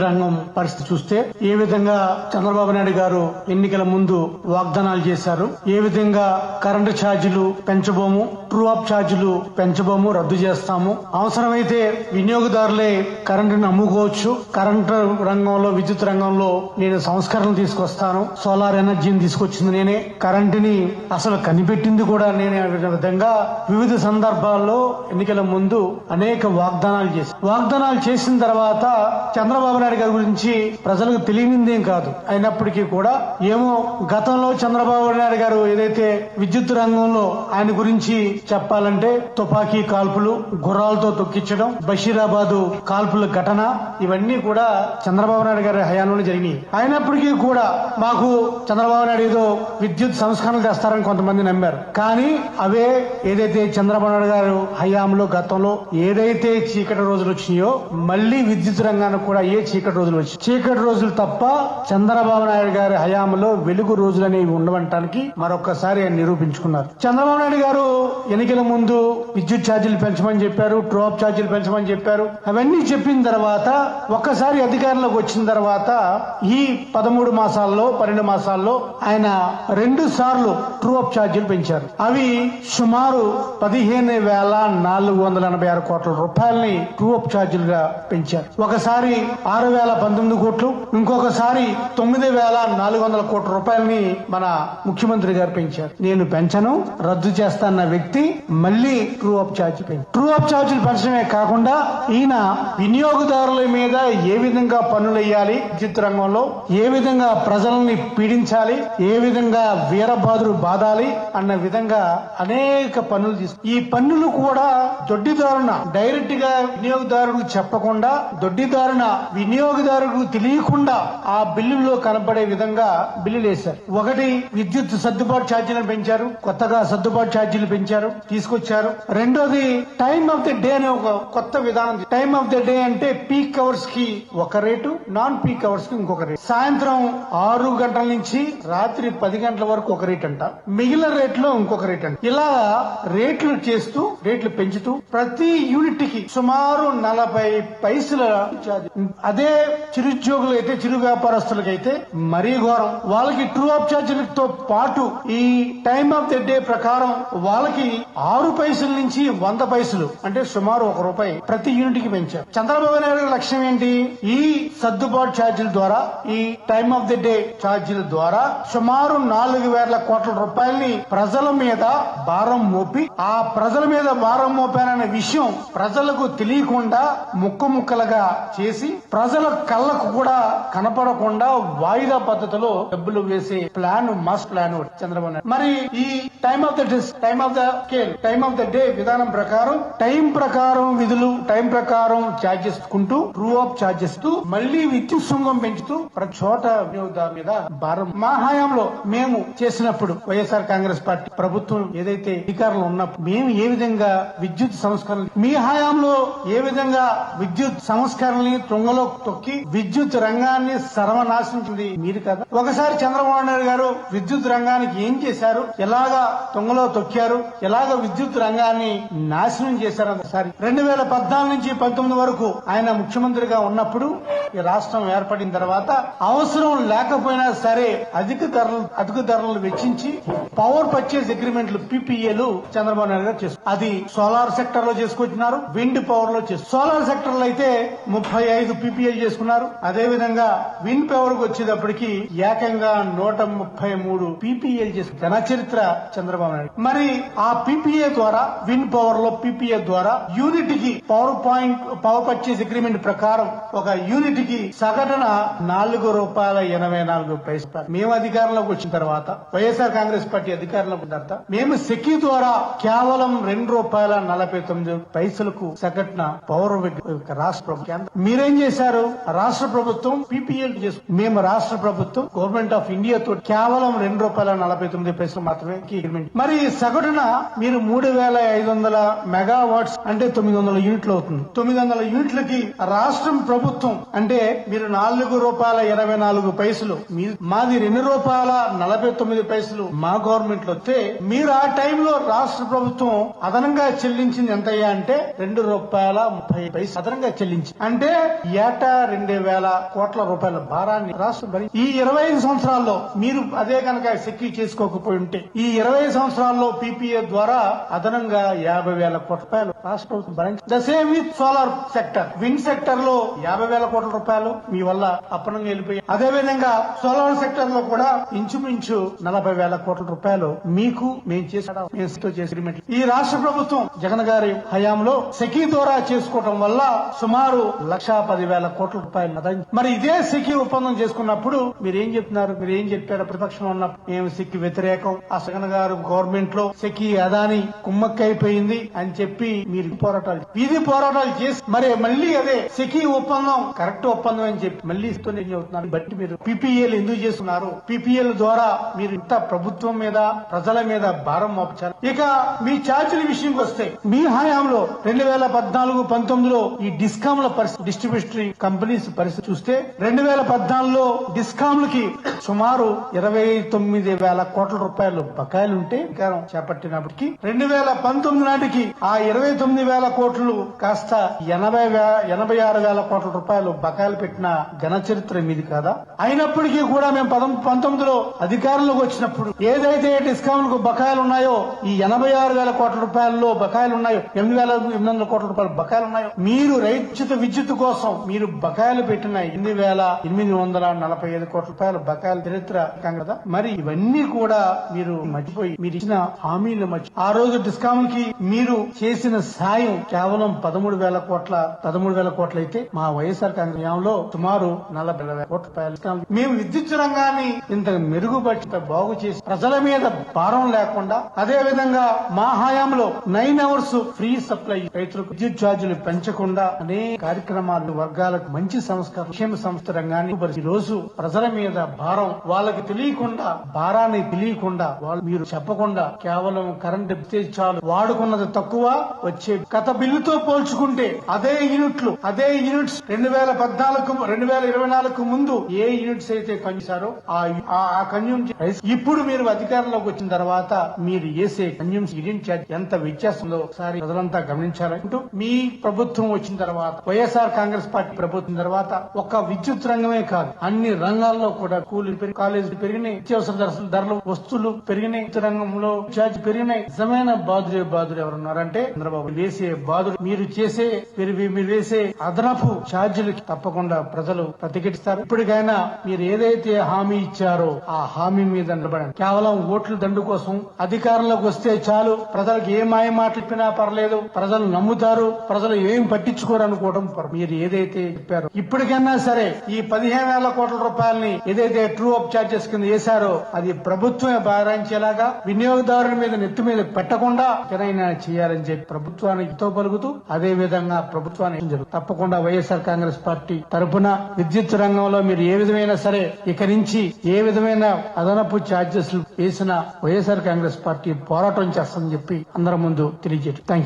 రంగం పరిస్థితి చూస్తే ఏ విధంగా చంద్రబాబు నాయుడు గారు ఎన్నికల ముందు వాగ్దానాలు చేశారు ఏ విధంగా కరెంటు ఛార్జీలు పెంచబోము ట్రూ అప్ ఛార్జీలు పెంచబోము రద్దు చేస్తాము. అవసరమైతే వినియోగదారులే కరెంటును అమ్ముకోవచ్చు కరెంటు రంగంలో విద్యుత్ రంగంలో నేను సంస్కరణలు తీసుకొస్తాను. సోలార్ ఎనర్జీని తీసుకొచ్చింది నేనే. కరెంటుని అసలు కనిపెట్టింది కూడా నేనే విధంగా వివిధ సందర్భాల్లో ఎన్నికల ముందు అనేక వాగ్దానాలు చేశాను. వాగ్దానాలు చేసిన తర్వాత చంద్రబాబు నాయుడు గారి గురించి ప్రజలకు తెలియనిదేం కాదు. అయినప్పటికీ కూడా ఏమో గతంలో చంద్రబాబు నాయుడు గారు ఏదైతే విద్యుత్ రంగంలో ఆయన గురించి చెప్పాలంటే తుపాకీ కాల్పులు గుర్రాలతో తొక్కించడం బషీరాబాద్ కాల్పుల ఘటన ఇవన్నీ కూడా చంద్రబాబు నాయుడు గారి హయాంలోనే జరిగినాయి. అయినప్పటికీ కూడా మాకు చంద్రబాబు నాయుడు ఏదో విద్యుత్ సంస్కరణలు తెస్తారని కొంతమంది నమ్మారు. కానీ అవే ఏదైతే చంద్రబాబు నాయుడు గారు హయాంలో గతంలో ఏదైతే చీకటి రోజులు వచ్చినాయో మళ్ళీ విద్యుత్ రంగానికి కూడా ఏ చీకటి రోజులు వచ్చి చీకటి రోజులు తప్ప చంద్రబాబు నాయుడు గారి హయాంలో వెలుగు రోజులు అనేవి ఉండవటానికి మరొకసారి ఆయన నిరూపించుకున్నారు. చంద్రబాబు నాయుడు గారు ఎన్నికల ముందు విద్యుత్ ఛార్జీలు పెంచమని చెప్పారు ట్రోప్ ఛార్జీలు పెంచమని చెప్పారు. అవన్నీ చెప్పిన తర్వాత ఒక్కసారి అధికారంలోకి వచ్చిన తర్వాత ఈ పదమూడు మాసాల్లో పన్నెండు మాసాల్లో ఆయన రెండు సార్లు ట్రూ ఛార్జీలు పెంచారు. అవి సుమారు పదిహేను వేల నాలుగు వందల ఎనభై ఆరు కోట్ల రూపాయలని ట్రూఅప్ ఛార్జీలుగా పెంచారు. ఒకసారి ఆరు వేల పంతొమ్మిది కోట్లు ఇంకొకసారి తొమ్మిది వేల నాలుగు వందల కోట్ల రూపాయలని మన ముఖ్యమంత్రి గారు పెంచారు. నేను పెంచను రద్దు చేస్తాన్న వ్యక్తి మళ్ళీ true up charge true up ఛార్జీలు పెంచడమే కాకుండా ఈయన వినియోగదారుల మీద ఏ విధంగా పన్నులు వేయాలి విద్యుత్ రంగంలో ఏ విధంగా ప్రజల్ని పీడించాలి ఏ విధంగా వీరబాదులు బాధాలి అన్న విధంగా అనేక పన్నులు తీసుకు ఈ పన్నులు కూడా దొడ్డిదారున డైరెక్ట్గా వినియోగదారుడికి చెప్పకుండా దొడ్డిదారున వినియోగదారుకు తెలియకుండా ఆ బిల్లులో కనబడే విధంగా బిల్లులు వేశారు. ఒకటి విద్యుత్ సర్దుబాటు ఛార్జీలను పెంచారు. కొత్తగా సర్దుబాటు ఛార్జీలు పెంచారు తీసుకొచ్చారు. రెండోది టైమ్ ఆఫ్ ద డే అనే ఒక కొత్త విధానం. టైమ్ ఆఫ్ ద డే అంటే పీక్ అవర్స్కి ఒక రేటు నాన్ పీక్ అవర్స్కి ఇంకొక రేటు. సాయంత్రం ఆరు గంటల నుంచి రాత్రి పది గంటల వరకు ఒక రేట్ అంట. మిగిలిన రేట్లో ఇంకొక రేట్ అంట. ఇలా రేట్లు చేస్తూ రేట్లు పెంచుతూ ప్రతి యూనిట్కి సుమారు నలభై పైసల అదే అదే చిరుద్యోగులు అయితే చిరు వ్యాపారస్తులకి మరీ ఘోరం. వాళ్ళకి ట్రూ అప్ ఛార్జీలతో పాటు ఈ టైమ్ ఆఫ్ ద డే ప్రకారం వాళ్ళకి ఆరు పైసల నుంచి వంద పైసలు అంటే సుమారు ఒక రూపాయి ప్రతి యూనిట్కి పెంచారు. చంద్రబాబు నాయుడు గారి లక్ష్యం ఏంటి? ఈ సర్దుబాటు ఛార్జీల ద్వారా ఈ టైమ్ ఆఫ్ ది డే ఛార్జీల ద్వారా సుమారు నాలుగు వేల కోట్ల రూపాయల్ని ప్రజల మీద భారం మోపి ఆ ప్రజల మీద భారం మోపారనే విషయం ప్రజలకు తెలియకుండా ముక్క ముక్కలుగా చేసి ప్రజల కళ్ళకు కూడా కనపడకుండా వాయిదా పద్ధతిలో డబ్బులు వేసే plan mass plan Chandrababu Naidu. మరి ఈ time of the time of the scale time of the day విధానం ప్రకారం టైం ప్రకారం విధులు టైం ప్రకారం ఛార్జెస్ కుంటూ ట్రూ అప్ ఛార్జెస్తో మళ్ళీ విద్యుత్ సుంగం పెంచుతూ ప్రతి చోట వినియోగదారు మీద భారం. మా హయాంలో మేము చేసినప్పుడు వైఎస్ఆర్ కాంగ్రెస్ పార్టీ ప్రభుత్వం ఏదైతే అధికారంలో ఉన్నప్పుడు మేము ఏ విధంగా విద్యుత్ సంస్కరణ మీ హయాంలో ఏ విధంగా విద్యుత్ సంస్కరణని తుంగలో తొక్కి విద్యుత్ రంగాన్ని సర్వనాశించింది మీరు కదా. ఒకసారి చంద్రబాబు నాయుడు గారు విద్యుత్ రంగానికి ఏం చేశారు? ఎలాగా తుంగలో తొక్కారు? ఎలాగ విద్యుత్ రంగాన్ని నాశనం చేశారు? ఒకసారి. రెండు వేల పద్నాలుగు నుంచి పంతొమ్మిది వరకు ఆయన ముఖ్యమంత్రిగా ఉన్నప్పుడు ఈ రాష్ట్రం ఏర్పడిన తర్వాత అవసరం లేకపోయినా సరే అధిక ధరలు అధిక ధరలు వెచ్చించి పవర్ పర్చేజ్ అగ్రిమెంట్లు పీపీఏలు చంద్రబాబు నాయుడు గారు చేస్తారు అది సోలార్ సెక్టర్లో చేసుకొచ్చినారు విండ్ పవర్లో చేస్తారు సోలార్ సెక్టర్లో అయితే ముప్పై ఐదు పీపీఏలు చేసుకున్నారు. అదే విధంగా విండ్ పవర్కు వచ్చేటప్పటికి ఏకంగా నూట ముప్పై మూడు పీపీఏ చేసుకున్నారు జనచరిత్ర చంద్రబాబు నాయుడు మరి ఆ పీపీఏ ద్వారా విన్ పవర్లో పీపీఏ ద్వారా యూనిట్కి power point power purchase agreement ప్రకారం ఒక యూనిట్కి సగటున నాలుగు రూపాయల ఎనభై నాలుగు పైసలు మేము అధికారంలోకి వచ్చిన తర్వాత వైఎస్ఆర్ కాంగ్రెస్ పార్టీ అధికారంలోకి వచ్చిన తర్వాత మేము సెకీ ద్వారా కేవలం రెండు రూపాయల నలభై తొమ్మిది పైసలకు సగటున పవర్ రాష్ట్ర ప్రభుత్వం. మీరేం చేశారు? రాష్ట్ర ప్రభుత్వం పీపీఎల్ చేసుకుంది మేము రాష్ట్ర ప్రభుత్వం గవర్నమెంట్ ఆఫ్ ఇండియా తో కేవలం రెండు రూపాయల నలభై తొమ్మిది పైసలు మాత్రమే మరి సగటున మీరు మూడు వేల ఐదు వందల మెగావాట్స్ అంటే తొమ్మిది వందల యూనిట్లు అవుతుంది. తొమ్మిది వందల యూనిట్లకి రాష్ట్రం ప్రభుత్వం అంటే మీరు నాలుగు రూపాయల ఇరవై నాలుగు పైసలు మాది రెండు రూపాయల నలభై తొమ్మిది పైసలు మా గవర్నమెంట్లో వస్తే మీరు ఆ టైంలో రాష్ట్ర ప్రభుత్వం అదనంగా చెల్లించింది ఎంతయ్యా అంటే రెండు రూపాయల ముప్పై పైసలు అదనంగా చెల్లించి అంటే ఏటా రెండు వేల కోట్ల రూపాయల భారాన్ని రాష్ట్రం భరి ఈ ఇరవై ఐదు సంవత్సరాల్లో మీరు అదే కనుక సెక్యూ చేసుకోకపోయి ఉంటే ఈ ఇరవై ఐదు సంవత్సరాల్లో పీపీఏ ద్వారా అదనంగా యాభై వేల కోట్ల రూపాయలు రాష్ట్ర ప్రభుత్వం భరించింది. The same with solar sector wind సెక్టర్లో యాభై వేల కోట్ల రూపాయలు మీ వల్ల అప్పనంగా వెళ్ళిపోయాయి. అదే విధంగా సోలార్ సెక్టర్లో కూడా ఇంచుమించు నలభై వేల కోట్ల రూపాయలు మీకు మేము చేసిన మేము ఈ రాష్ట్ర ప్రభుత్వం జగన్ గారి హయాంలో సెకీ ద్వారా చేసుకోవటం వల్ల సుమారు లక్షా పదివేల కోట్ల రూపాయలు ఆదా మరి ఇదే సెకీ ఒప్పందం చేసుకున్నప్పుడు మీరు ఏం చెప్తున్నారు? మీరు ఏం చెప్పారు? ప్రతిపక్షం ఉన్నప్పుడు మేము సిక్కి వ్యతిరేకం? ఆ గారు గవర్నమెంట్లో సెకీ అదాని కుమ్మక్కైపోయింది అని చెప్పి మీరు పోరాటాలు వీధి పోరాటాలు చేసి మరి మళ్ళీ అదే సెకీ ఒప్పందం కరెక్ట్ ఒప్పందం అని చెప్పి మళ్ళీ ఇస్తూనే చెబుతున్నారు. బట్టి మీరు పిపిఎల్ ఎందుకు చేస్తున్నారు? పీపీఎల్ ద్వారా మీరు ఇంత ప్రభుత్వం మీద ప్రజల మీద భారం మోపించారు ఇక మీ ఛార్జీల విషయంకి వస్తే మీ హయాంలో రెండు వేల పద్నాలుగు పంతొమ్మిదిలో ఈ డిస్కామ్ల పరిస్థితి డిస్ట్రిబ్యూటరీ కంపెనీస్ పరిస్థితి చూస్తే రెండు వేల పద్నాలుగులో డిస్కామ్లకి సుమారు ఇరవై తొమ్మిది వేల కోట్ల రూపాయలు బకాయిలు ఉంటే అధికారం చేపట్టినప్పటికీ రెండు వేల పంతొమ్మిది నాటికి ఆ ఇరవై తొమ్మిది వేల కోట్లు కాస్త ఎనభై ఎనభై ఆరు వేల కోట్ల రూపాయలు బకాయిలు పెట్టిన ఘన చరిత్ర మీది కాదా? అయినప్పటికీ కూడా మేము పదం- పంతొమ్మిదిలో అధికారంలోకి వచ్చినప్పుడు ఏదైతే డిస్కౌంట్ బకాయిలు ఉన్నాయో ఈ ఎనభై ఆరు వేల కోట్ల రూపాయల్లో బకాయిలు ఉన్నాయో ఎనిమిది వేల ఎనిమిది వందల కోట్ల రూపాయలు బకాయిలు ఉన్నాయో మీరు రైతుచిత విద్యుత్ కోసం మీరు బకాయిలు పెట్టిన ఎనిమిది వేల ఎనిమిది వందల నలభై ఐదు కోట్ల రూపాయల బకాయిల చరిత్ర కదా? మరి ఇవన్నీ కూడా మీరు మర్చిపోయి మీరు ఇచ్చిన హామీలు మర్చి ఆ రోజు డిస్కామ్కి మీరు చేసిన సాయం కేవలం పదమూడు వేల కోట్ల పదమూడు వేల కోట్లు అయితే మా వైఎస్ఆర్ కాంగ్రెస్ సుమారు నలభై వేల కోట్ల రూపాయలు మేము విద్యుత్ రంగాన్ని ఇంత మెరుగుపరిచి బాగు చేసి ప్రజల మీద భారం లేకుండా అదే విధంగా మా హయాంలో నైన్ అవర్స్ ఫ్రీ సప్లై రైతులకు విద్యుత్ ఛార్జీలు పెంచకుండా అనేక కార్యక్రమాలు వర్గాలకు మంచి సంస్కారం క్షేమ సంస్థ రంగాన్ని ఈ రోజు ప్రజల మీద భారం వాళ్ళకి తెలియకుండా భారాన్ని తెలియకుండా వాళ్ళు మీరు చెప్పకుండా కేవలం కరెంట్ ఇస్తే చాలు వాడుకున్నది తక్కువ వచ్చే గత బిల్లుతో పోల్చుకుంటే అదే యూనిట్లు అదే యూనిట్స్ రెండు వేల పద్నాలుగు రెండు వేల ఇరవై నాలుగు ముందు ఏ యూనిట్స్ అయితే కంచారో ఆ కన్యూమ్ ఇప్పుడు మీరు అధికారంలోకి వచ్చిన తర్వాత మీరు వేసే కన్యూమ్ యూనిట్ ఛార్జ్ ఎంత వ్యత్యాసంలో ఒకసారి ప్రజలంతా గమనించాలంటూ మీ ప్రభుత్వం వచ్చిన తర్వాత వైఎస్ఆర్ కాంగ్రెస్ పార్టీ ప్రభుత్వం తర్వాత ఒక్క విద్యుత్ రంగమే కాదు అన్ని రంగాల్లో కూడా కూలీలు పెరిగి కాలేజీలు పెరిగినాయి నిత్యావసర ధరలు ధరలు వస్తువులు పెరిగినాయి విద్యుత్ రంగంలో ఛార్జ్ పెరిగినాయి. నిజమైన బాధుడే బాధుడు ఎవరున్నారంటే చంద్రబాబు. వేసే బాధుడు మీరు చేసే మీరు మీరు వేసే అదనపు ఛార్జీలకి తప్పకుండా ప్రజలు ప్రతిఘటిస్తారు. ఇప్పటికైనా మీరు ఏదైతే హామీ ఇచ్చారో ఆ హామీ మీద నిలబడండి. కేవలం ఓట్ల దండు కోసం అధికారంలోకి వస్తే చాలు. ప్రజలకు ఏ మాయ మాట్లాడినా పర్లేదు. ప్రజలు నమ్ముతారు. ప్రజలు ఏం పట్టించుకోరు అనుకోవడం మీరు ఏదైతే చెప్పారు. ఇప్పటికైనా సరే ఈ పదిహేను వేల కోట్ల రూపాయలని ఏదైతే ట్రూ అప్ చార్జెస్ కింద వేశారో అది ప్రభుత్వమే భారించేలాగా వినియోగదారుల మీద నెత్తి మీద పెట్టకుండా ఎక్కడైనా చేయాలని చెప్పి ప్రభుత్వానికి తో పలుకుతూ అదే విధంగా ప్రభుత్వానికి తప్పకుండా వైఎస్ఆర్ కాంగ్రెస్ పార్టీ తరపున విద్యుత్ రంగంలో మీరు ఏ విధమైన సరే ఇక నుంచి ఏ విధమైన అదనపు ఛార్జెస్ వేసిన వైఎస్ఆర్ కాంగ్రెస్ పార్టీ పోరాటం చేస్తుందని చెప్పి అందరి ముందు తెలియజేయండి థ్యాంక్